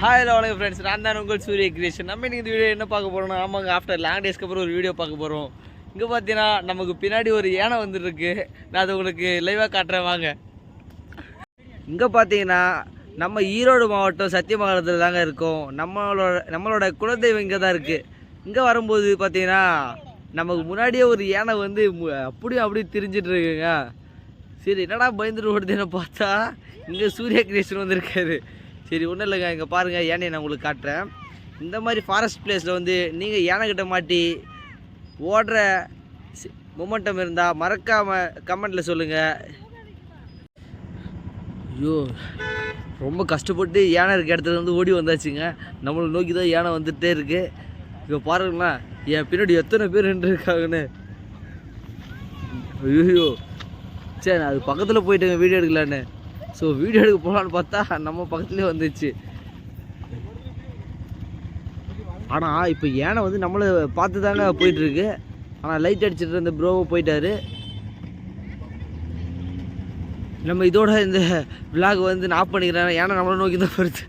Hi hello வணக்கம் friends நான் தான் உங்கள் சூரிய கிரியேஷன் நம்ம இன்னைக்கு இந்த வீடியோ என்ன பார்க்க போகிறோம்னா ஆமாங்க ஆஃப்டர் லாங் டேஸ்க்கு அப்புறம் ஒரு வீடியோ பார்க்க போகிறோம் இங்கே பார்த்தீங்கன்னா நமக்கு பின்னாடி ஒரு யானை வந்துருக்கு நான் அதை உங்களுக்கு லைவாக காட்டுறேன் வாங்க. இங்கே பார்த்தீங்கன்னா நம்ம ஈரோடு மாவட்டம் சத்தியமங்கலத்தில் தாங்க இருக்கோம். நம்மளோட நம்மளோட குலதெய்வம் இங்கே தான் இருக்குது இங்கே வரும்போது பார்த்தீங்கன்னா நமக்கு முன்னாடியே ஒரு யானை வந்து அப்படியும் அப்படியே திரிஞ்சிட்டு இருக்குங்க சரி என்னடா பயந்துட்டு ஓடுதுன்னு பார்த்தா இங்கே சூரிய கிரியேஷன் வந்திருக்காரு. சரி ஒன்றும் இல்லைங்க. இங்கே பாருங்கள் யானையை நான் உங்களுக்கு காட்டுறேன். இந்த மாதிரி ஃபாரஸ்ட் பிளேஸில் வந்து நீங்கள் யானைக்கிட்ட மாட்டி ஓடுற மொமெண்டம் இருந்தால் மறக்காமல் கமெண்டில் சொல்லுங்கள் ஐயோ ரொம்ப கஷ்டப்பட்டு யானை இருக்க இடத்துல வந்து ஓடி வந்தாச்சுங்க. நம்மளை நோக்கி தான் யானை வந்துகிட்டே இருக்குது இப்போ பாருங்களேன் என் பின்னாடி எத்தனை பேர் நின்று இருக்காங்கன்னு. ஐயோ சரி நான் அது பக்கத்தில் போயிட்டேங்க வீடியோ எடுக்கலான்னு. ஸோ வீடியோ எடுக்க போகலான்னு பார்த்தா நம்ம பக்கத்துலேயே வந்துச்சு. ஆனால் இப்போ யானை வந்து நம்மளை பார்த்து தாங்க போயிட்டுருக்கு. ஆனால் லைட் அடிச்சுட்டு இருந்த ப்ரோவை போயிட்டாரு. நம்ம இதோட இந்த விலாக் வந்து நான் பண்ணிக்கிறேன். ஏன்னா நம்மளை நோக்கி தான் வருது